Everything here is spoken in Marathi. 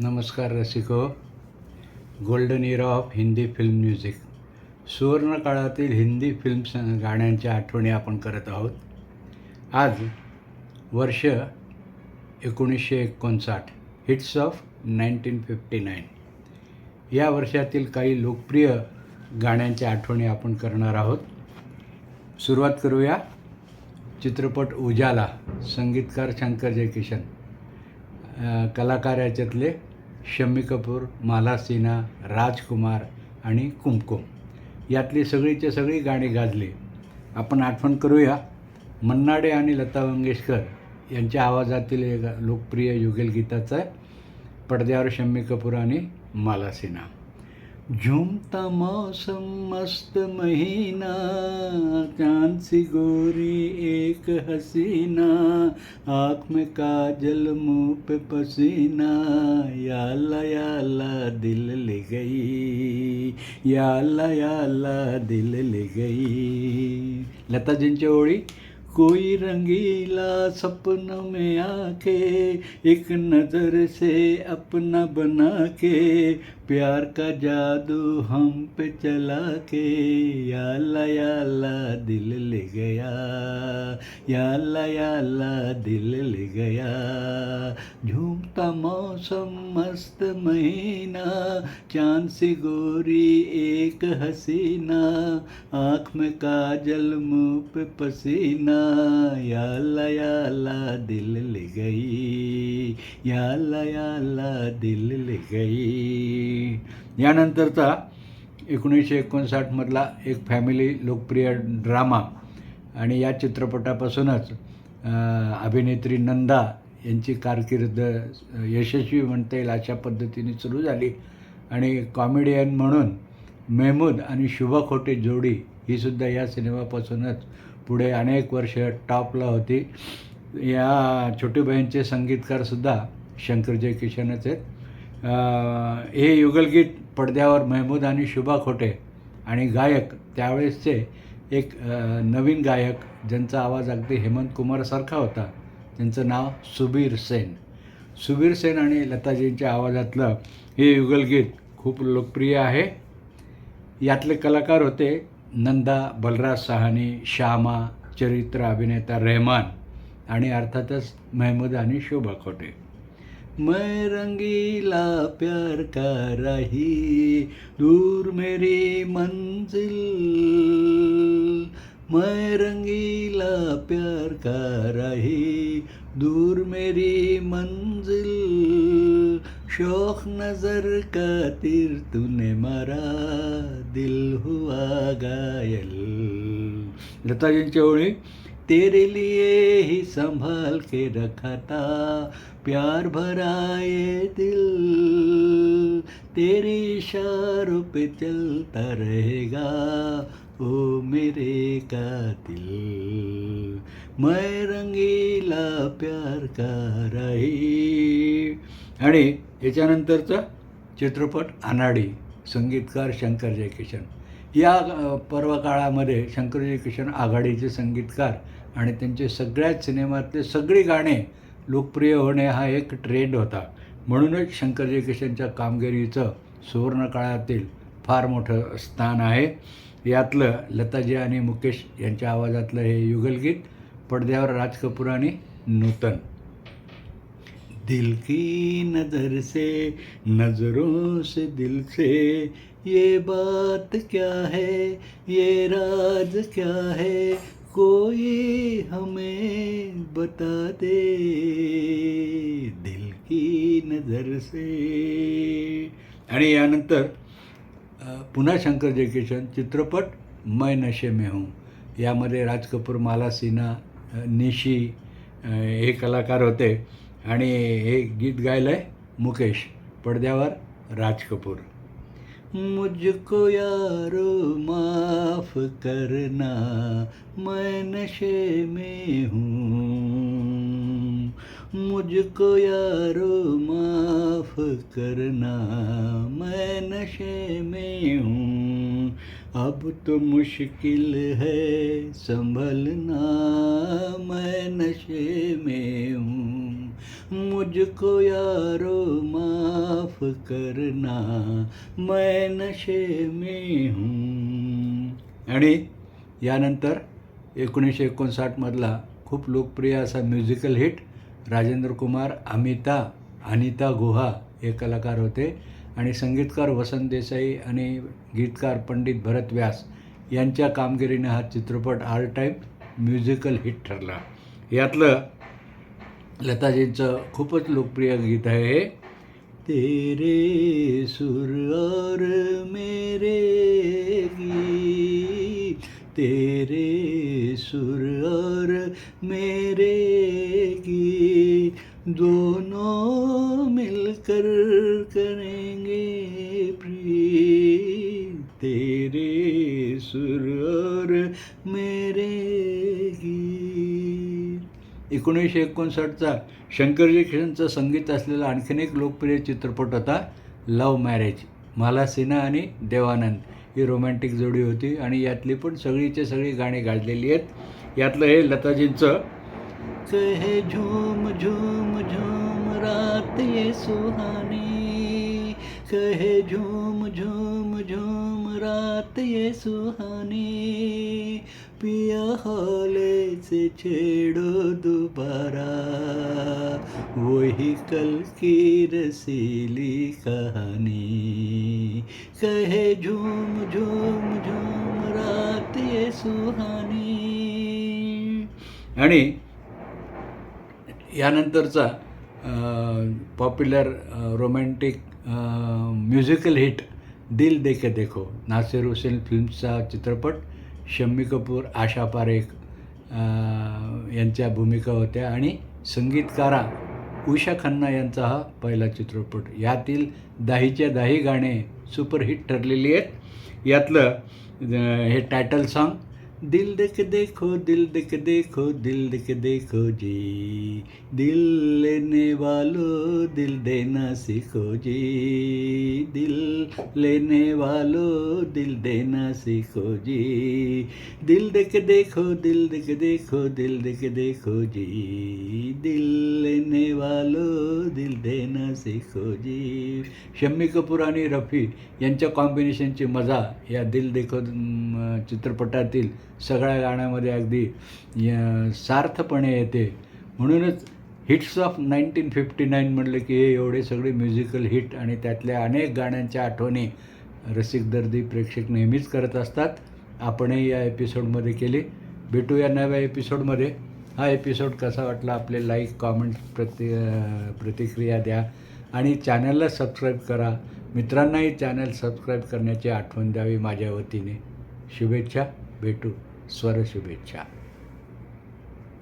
नमस्कार रसिको. Golden year of Hindi film music सुवर्ण काळातील हिंदी फिल्म गाण्यांच्या आठवणी आपण करत आहोत. आज वर्ष एकोणीसशे एकोणसाठ. Hits of nineteen fifty nine या वर्षातील काही लोकप्रिय गाण्यांच्या आठवणी आपण करणार आहोत. सुरुवात करूया. चित्रपट उजाला संगीतकार शंकर जयकिशन. कलाकार याच्यातले शम्मी कपूर माला सिन्हा राजकुमार आणि कुमकुम. यातली सगळीचे सगळी गाणी गाजली. आपण आठवण करूया मन्नाडे आणि लता मंगेशकर यांच्या आवाजातील एक लोकप्रिय युगलगीताचं आहे पडद्यावर शम्मी कपूर आणि माला सिन्हा. झूमता मौसम मस्त महीना चांद सी गोरी एक हसीना आँख में काजल मुंह पे पसीना या अल्लाह या अल्लाह दिल ले गई या अल्लाह या अल्लाह दिल ले गई लताजींच्या ओळी कोई रंगीला सपन में आके एक नज़र से अपना बना के प्यार का जादू हम पे चला के या याला दिल ले गया या याला दिल ले गया। झूमता मौसम मस्त महीना चांद सी गोरी एक हसीना आँख में काजल मुँह पे पसीना या याला दिल ले गई या याला दिल ले गई। यानंतरचा एकोणीसशे एकोणसाठमधला एक फॅमिली लोकप्रिय ड्रामा आणि या चित्रपटापासूनच अभिनेत्री नंदा यांची कारकीर्द यशस्वी म्हणता येईल अशा पद्धतीने सुरू झाली. आणि कॉमेडियन म्हणून मेहमूद आणि शुभ खोटे जोडी ही सुद्धा या सिनेमापासूनच पुढे अनेक वर्ष टॉपला होती. या छोटी बहीणचे संगीतकारसुद्धा शंकर जयकिशनच आहेत. हे युगलगीत पडद्यावर महमूद आणि शुभा खोटे आणि गायक त्यावेळेसचे एक नवीन गायक ज्यांचा आवाज अगदी हेमंत कुमारसारखा होता त्यांचं नाव सुबीर सेन. सुबीर सेन आणि लताजींच्या आवाजातलं हे युगलगीत खूप लोकप्रिय आहे. यातले कलाकार होते नंदा बलराज सहानी श्यामा चरित्र अभिनेता रेहमान आणि अर्थातच महमूद आणि शोभा खोटे. मैं रंगीला प्यार का रही दूर मेरी मंजिल। मैं रंगीला प्यार का रही दूर मेरी मंजिल। शौक नजर का तीर तूने मारा दिल हुआ गायल लताजींच्या ओळी तेरे लिए ही संभाल के रखा था। प्यार भरा ये दिल तेरे इशारों पे चलता रहेगा ओ मेरे कातिल। मैं रंगीला प्यार का आणि याच्यानंतरचा चित्रपट अनाडी संगीतकार शंकर जयकिशन या पर्व काळामध्ये शंकर जयकिशन आघाडीचे संगीतकार आणि त्यांचे सगळ्याच सिनेमातले सगळी गाणे लोकप्रिय होणे हा एक ट्रेंड होता. म्हणूनच शंकरजी किशनच्या कामगिरीचं सुवर्णकाळातील फार मोठं स्थान आहे. यातलं लताजी आणि मुकेश यांच्या आवाजातलं हे युगलगीत पडद्यावर राज कपूर आणि नूतन. दिल की नज़र से नज़रों से दिल से ये बात क्या है ये राज क्या है कोई हमें बता दे दिल की नज़र से। आणि यानंतर पुन्हा शंकर जयकिशन चित्रपट मैं नशे में हूँ. यामध्ये राज कपूर माला सिन्हा निशी हे कलाकार होते. आणि हे गीत गायलं आहे मुकेश पडद्यावर राज कपूर. मुझको यारो माफ करना मैं नशे में हूँ। मुझको यारो माफ करना मैं नशे में हूँ। अब तो मुश्किल है संभलना मैं नशे में हूँ। मुझको यारो माफ करना मैं नशे में हूँ। आणि यानंतर एकोणीसशे एकोणसाठमधला खूप लोकप्रिय असा म्युझिकल हिट राजेंद्र कुमार अमिता अनिता गुहा हे कलाकार होते. आणि संगीतकार वसंत देसाई आणि गीतकार पंडित भरत व्यास यांच्या कामगिरीने हा चित्रपट ऑल टाईम म्युझिकल हिट ठरला. यातलं लताजींचं खूपच लोकप्रिय गीत आहे हे. तेरे सुर और मेरे गीत तेरे सुर और मेरे गीत दोनों मिलकर करेंगे प्रीत। तेरे सुर और मेरे गीत एकोणीसशे एकोणसाठचा शंकरजी किशनचं संगीत असलेला आणखीन एक लोकप्रिय चित्रपट होता लव्ह मॅरेज मला सिन्हा आणि देवानंद ही रोमॅन्टिक जोडी होती आणि यातली पण सगळीचे सगळी गाणी गाजलेली आहेत. यातलं हे लताजींचं कहे झूम झूम झूम रात ये सुहानी. कहे झूम झूम झूम रात ये सुहानी. पिया हौले से छेड़ो दोबारा. वही कल की रसीली कहानी. कहे झूम झूम झूम रात ये सुहानी. आणि यानंतरचा popular romantic musical hit Dil Dekhe Dekho. Nasir Hussain फिल्मचा चित्रपट शम्मी कपूर आशा पारेख यांच्या भूमिका होत्या आणि संगीतकारा उषा खन्ना यांचा हा पहिला चित्रपट. यातील दाहीच्या दाही गाणे सुपरहिट ठरलेली आहेत. यातलं हे टायटल सॉन्ग दिल देख देखो दिल देख देखो दिल देख देखो जी। दिल लेने वालों दिल देना सीखो जी। दिल लेने वालों दिल देना सीखो जी। दिल देख देखो दिल देख देखो दिल देख देखो जी। दिल लेने वालों दिल देना सीखो जी। शम्मी कपूर आणि रफी यांच्या कॉम्बिनेशनची मजा या दिल देखो चित्रपटातील सगळ्या गाण्यामध्ये अगदी सार्थपणे येते. म्हणूनच hits of nineteen fifty nine म्हटलं की हे एवढे सगळे म्युझिकल हिट आणि त्यातल्या अनेक गाण्यांच्या आठवणी रसिक दर्दी प्रेक्षक नेहमीच करत असतात. आपणही या एपिसोडमध्ये केली. भेटूया नव्या एपिसोडमध्ये हा एपिसोड कसा वाटला आपले लाईक कॉमेंट प्रति प्रतिक्रिया द्या. आणि चॅनलला सबस्क्राईब करा. मित्रांनाही चॅनल सबस्क्राईब करण्याची आठवण द्यावी माझ्या वतीने. शुभेच्छा. भेटू. स्वर शुभेच्छा.